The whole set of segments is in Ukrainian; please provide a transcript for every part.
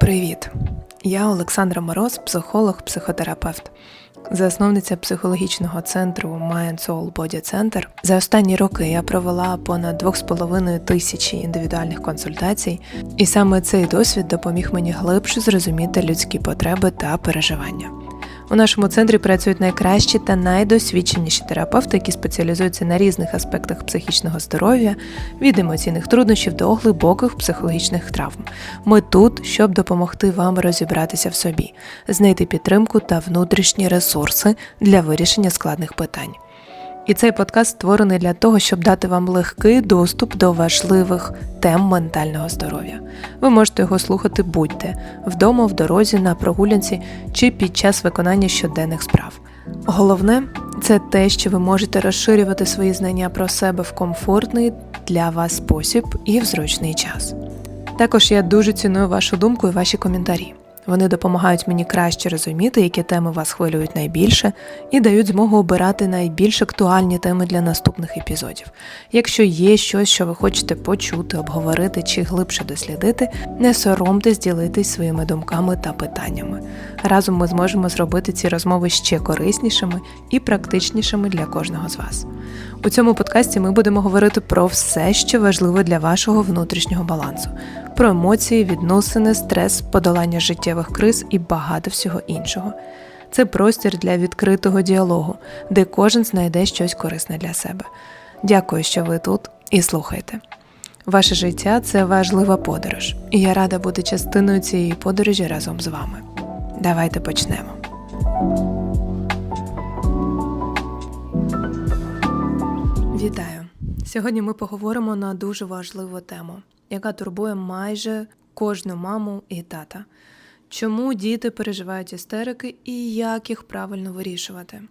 Привіт! Я Олександра Мороз, психолог, психотерапевт, засновниця психологічного центру Mind Soul Body Center. За останні роки я провела понад 2,5 тисячі індивідуальних консультацій, і саме цей досвід допоміг мені глибше зрозуміти людські потреби та переживання. У нашому центрі працюють найкращі та найдосвідченіші терапевти, які спеціалізуються на різних аспектах психічного здоров'я, від емоційних труднощів до глибоких психологічних травм. Ми тут, щоб допомогти вам розібратися в собі, знайти підтримку та внутрішні ресурси для вирішення складних питань. І цей подкаст створений для того, щоб дати вам легкий доступ до важливих тем ментального здоров'я. Ви можете його слухати будь-де вдома, в дорозі, на прогулянці чи під час виконання щоденних справ. Головне це те, що ви можете розширювати свої знання про себе в комфортний для вас спосіб і в зручний час. Також я дуже ціную вашу думку і ваші коментарі. Вони допомагають мені краще розуміти, які теми вас хвилюють найбільше, і дають змогу обирати найбільш актуальні теми для наступних епізодів. Якщо є щось, що ви хочете почути, обговорити чи глибше дослідити, не соромтесь ділитись своїми думками та питаннями. Разом ми зможемо зробити ці розмови ще кориснішими і практичнішими для кожного з вас. У цьому подкасті ми будемо говорити про все, що важливо для вашого внутрішнього балансу, про емоції, відносини, стрес, подолання життєвих криз і багато всього іншого. Це простір для відкритого діалогу, де кожен знайде щось корисне для себе. Дякую, що ви тут і слухаєте. Ваше життя це важлива подорож, і я рада бути частиною цієї подорожі разом з вами. Давайте почнемо. Вітаю! Сьогодні ми поговоримо на дуже важливу тему, яка турбує майже кожну маму і тата. Чому діти переживають істерики і як їх правильно вирішувати?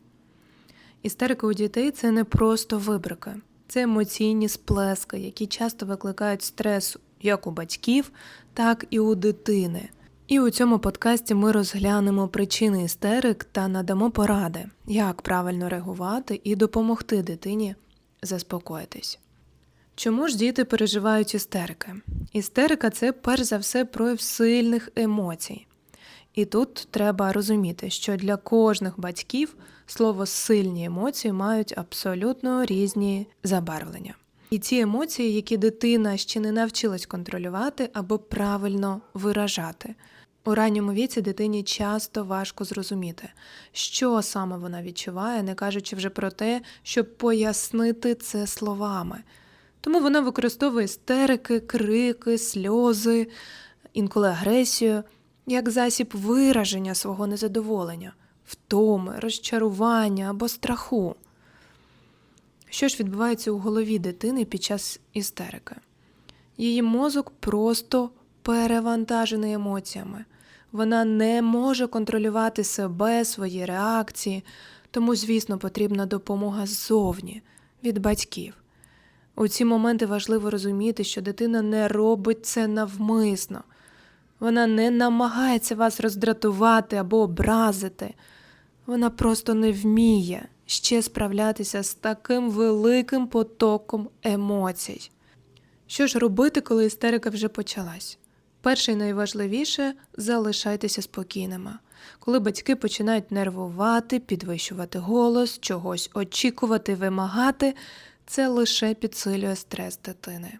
Істерики у дітей це не просто вибрики, це емоційні сплески, які часто викликають стрес як у батьків, так і у дитини. І у цьому подкасті ми розглянемо причини істерик та надамо поради, як правильно реагувати і допомогти дитині заспокоїтись. Чому ж діти переживають істерики? Істерика це перш за все прояв сильних емоцій. І тут треба розуміти, що для кожних батьків слово сильні емоції мають абсолютно різні забарвлення. І ці емоції, які дитина ще не навчилась контролювати або правильно виражати. У ранньому віці дитині часто важко зрозуміти, що саме вона відчуває, не кажучи вже про те, щоб пояснити це словами. Тому вона використовує істерики, крики, сльози, інколи агресію як засіб вираження свого незадоволення, втоми, розчарування або страху. Що ж відбувається у голові дитини під час істерики? Її мозок просто перевантажений емоціями. Вона не може контролювати себе, свої реакції, тому, звісно, потрібна допомога ззовні від батьків. У ці моменти важливо розуміти, що дитина не робить це навмисно. Вона не намагається вас роздратувати або образити. Вона просто не вміє ще справлятися з таким великим потоком емоцій. Що ж робити, коли істерика вже почалась? Перше і найважливіше залишайтеся спокійними. Коли батьки починають нервувати, підвищувати голос, чогось очікувати, вимагати, це лише підсилює стрес дитини.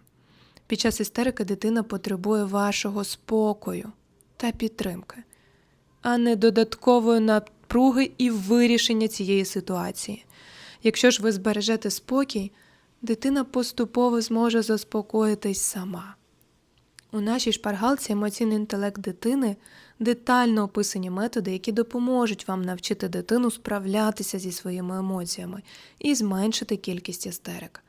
Під час істерики дитина потребує вашого спокою та підтримки, а не додаткової напруги і вирішення цієї ситуації. Якщо ж ви збережете спокій, дитина поступово зможе заспокоїтись сама. У нашій шпаргалці емоційний інтелект дитини детально описані методи, які допоможуть вам навчити дитину справлятися зі своїми емоціями і зменшити кількість істерик.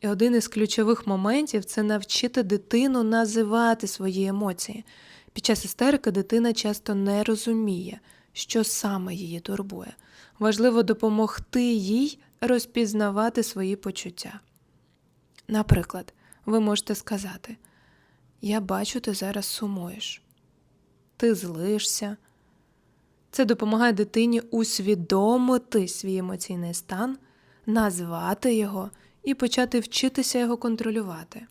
І один із ключових моментів це навчити дитину називати свої емоції. Під час істерики дитина часто не розуміє, що саме її турбує. Важливо допомогти їй розпізнавати свої почуття. Наприклад, ви можете сказати: Я бачу, ти зараз сумуєш, ти злишся. Це допомагає дитині усвідомити свій емоційний стан, назвати його і почати вчитися його контролювати.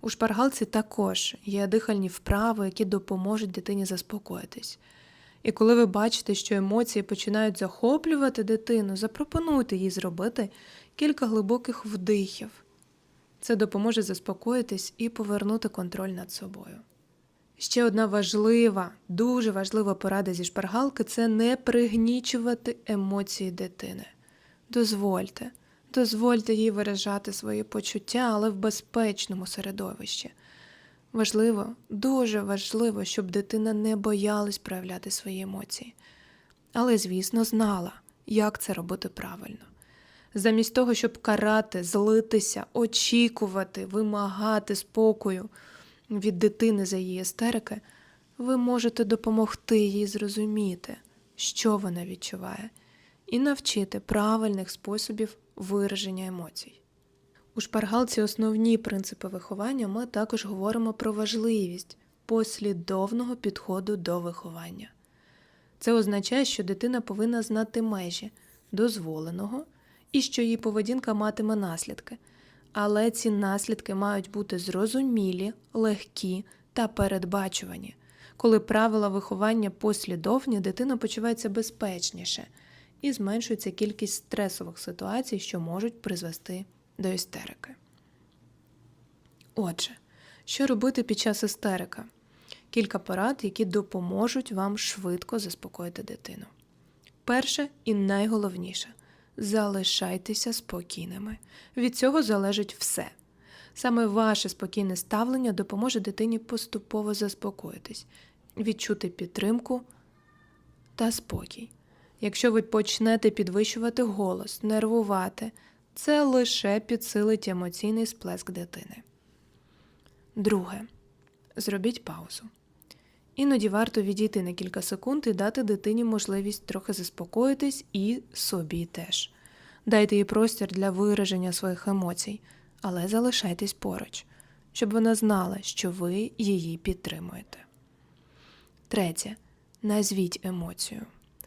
У шпаргалці також є дихальні вправи, які допоможуть дитині заспокоїтись. І коли ви бачите, що емоції починають захоплювати дитину, запропонуйте їй зробити кілька глибоких вдихів. Це допоможе заспокоїтись і повернути контроль над собою. Ще одна важлива, дуже важлива порада зі шпаргалки це не пригнічувати емоції дитини. Дозвольте, дозвольте їй виражати свої почуття, але в безпечному середовищі. Важливо, дуже важливо, щоб дитина не боялась проявляти свої емоції. Але, звісно, знала, як це робити правильно. Замість того, щоб карати, злитися, очікувати, вимагати спокою від дитини за її істерики, ви можете допомогти їй зрозуміти, що вона відчуває, і навчити правильних способів вираження емоцій. У шпаргалці основні принципи виховання ми також говоримо про важливість послідовного підходу до виховання. Це означає, що дитина повинна знати межі дозволеного і що її поведінка матиме наслідки. Але ці наслідки мають бути зрозумілі, легкі та передбачувані. Коли правила виховання послідовні, дитина почувається безпечніше і зменшується кількість стресових ситуацій, що можуть призвести до істерики. Отже, що робити під час істерика? Кілька порад, які допоможуть вам швидко заспокоїти дитину. Перше і найголовніше залишайтеся спокійними. Від цього залежить все. Саме ваше спокійне ставлення допоможе дитині поступово заспокоїтись, відчути підтримку та спокій. Якщо ви почнете підвищувати голос, нервувати, це лише підсилить емоційний сплеск дитини. Друге. Зробіть паузу. Іноді варто відійти на кілька секунд і дати дитині можливість трохи заспокоїтись і собі теж. Дайте їй простір для вираження своїх емоцій, але залишайтесь поруч, щоб вона знала, що ви її підтримуєте. Третє. Назвіть емоцію.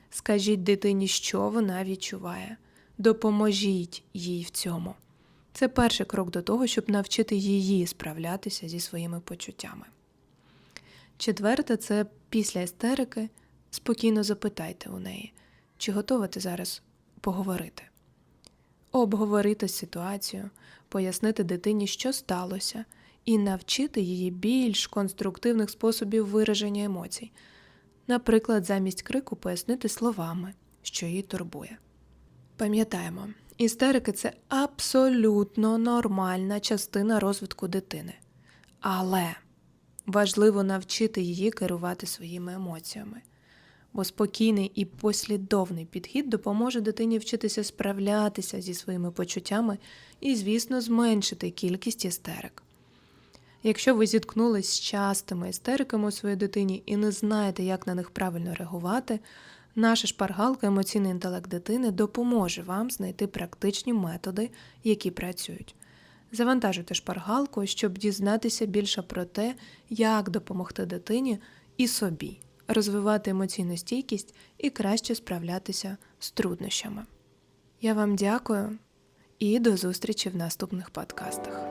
Скажіть дитині, що вона відчуває. Допоможіть їй в цьому. Це перший крок до того, щоб навчити її справлятися зі своїми почуттями. Четверте, це після істерики спокійно запитайте у неї, чи готова ти зараз поговорити. Обговорити ситуацію, пояснити дитині, що сталося, і навчити її більш конструктивних способів вираження емоцій. Наприклад, замість крику пояснити словами, що її турбує. Пам'ятаємо, істерики це абсолютно нормальна частина розвитку дитини. Але важливо навчити її керувати своїми емоціями, бо спокійний і послідовний підхід допоможе дитині вчитися справлятися зі своїми почуттями і, звісно, зменшити кількість істерик. Якщо ви зіткнулись з частими істериками у своїй дитині і не знаєте, як на них правильно реагувати, наша шпаргалка емоційний інтелект дитини допоможе вам знайти практичні методи, які працюють. Завантажуйте шпаргалку, щоб дізнатися більше про те, як допомогти дитині і собі, розвивати емоційну стійкість і краще справлятися з труднощами. Я вам дякую і до зустрічі в наступних подкастах.